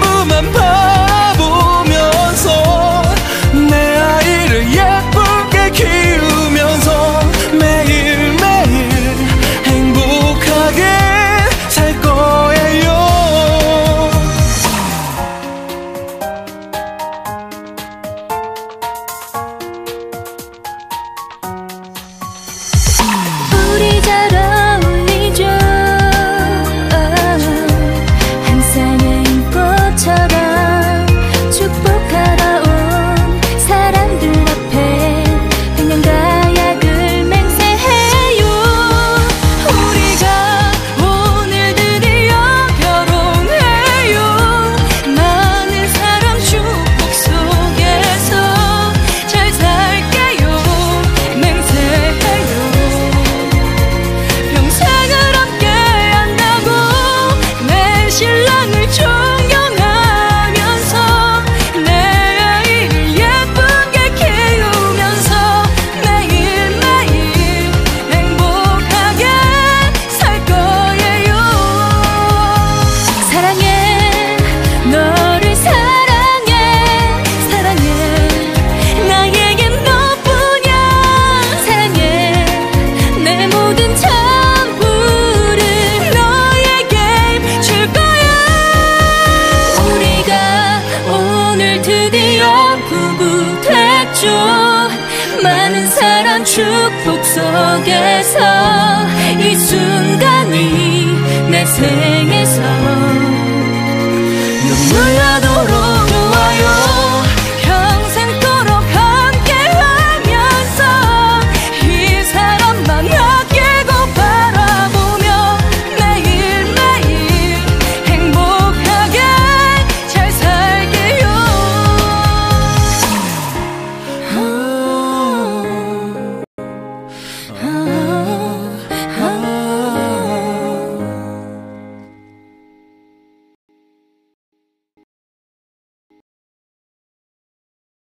전부만 봐 무한 축복 속에서 이 순간이 내 생에서. 눈물로